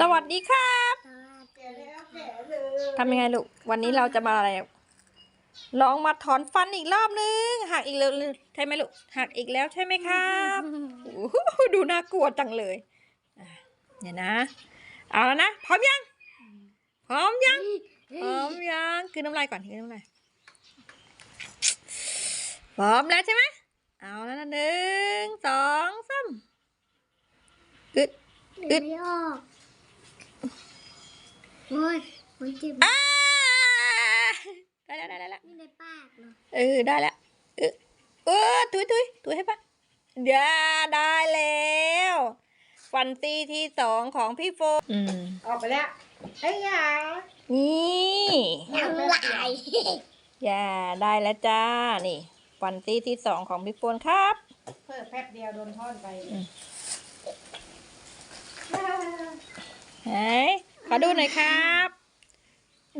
สวัสดีครับแกะแล้วแกะเลยทำยังไงลูก วันนี้เราจะมาอะไรลองมาถอนฟันอีกรอบนึง หักอีกแล้วใช่ไหมลูก หักอีกแล้วใช่ไหมครับโอ้โหดูน่ากลัวจังเลยอะเนี่ยนะ เอาแล้วนะ พร้อมยัง พร้อมยัง พร้อมยัง คือน้ำลายก่อนคือน้ำลาย พร้อมแล้วใช่ไหม เอาแล้วนะหนึ่งสองสามอึด ดึงไม่ออกโอ้ยโอ้ยเจ็บอ่าได้แล้วได้แล้วได้แล้วนี่ในปากเหรอเออได้แล้วเออเออตุยตุยตุยให้ปะเดี๋ยวได้แล้วฟันซี่ที่สองของพี่โฟอืมออกไปแล้วไอ้ยานี่น้ำลายอย่าได้แล้วจ้านี่ฟันซี่ที่สองของพี่โฟนครับ เพิ่มแป๊บเดียวโดนทอดไป อืม ไหนขอดูหน่อยครับ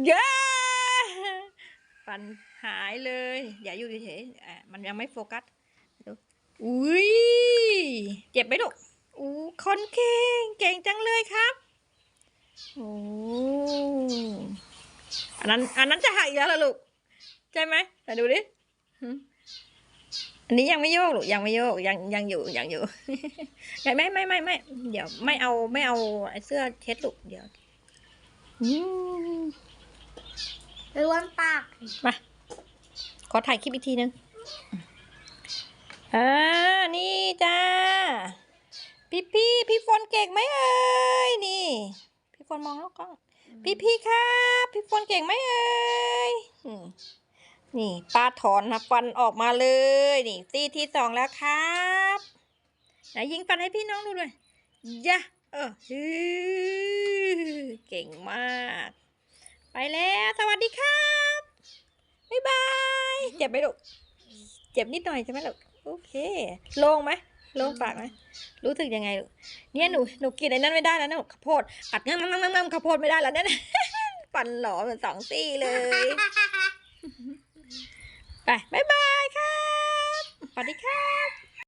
เย้ฟันหายเลย อย่าอยู่เฉยๆอะมันยังไม่โฟกัสดูอุ้ยเจ็บไหมลูกอู้คนเก่งเก่งจังเลยครับโอ้อันนั้นอันนั้นจะหักอีกแล้วเหรอลูก ใช่ไหมแต่ดูดิ อันนี้ยังไม่โยกลูกยังไม่โยกยังยังอยู่ยังอยู่ไม่ไม่ไม่ไม่ไม่เดี๋ยวไม่เอาไม่เอาไอ้เสื้อเช็ดลูกเดี๋ยวอืมไปวันปากมาขอถ่ายคลิปอีกทีนึงอ่านี่จ้าพี่พี่พี่ฝนเก่งไหมเอ่ยนี่ พี่ฝนมองแล้วกล้องพี่พี่ครับพี่ฝนเก่งไหมเอ่ยอืม นี่ป้าถอนนะฟันออกมาเลยนี่ซี่ที่สองแล้วครับไหนยิงฟันให้พี่น้องดูหน่อยยะเออเก่งมาก ไปแล้ว สวัสดีครับบ๊ายบายเจ็บไหมลูกเจ็บนิดหน่อยใช่ไหมลูกโอเคโล่งไหมโล่งปากไหมรู้สึกยังไงลูกเนี่ยหนูหนูกินไอ้นั่นไม่ได้แล้วนะข้าวโพดอัดงั้มงั้มงั้มงั้มข้าวโพดไม่ได้แล้วเนี่ยฟันหลอมสองซี่เลย ไป บ๊ายบายครับสวัสดีครับ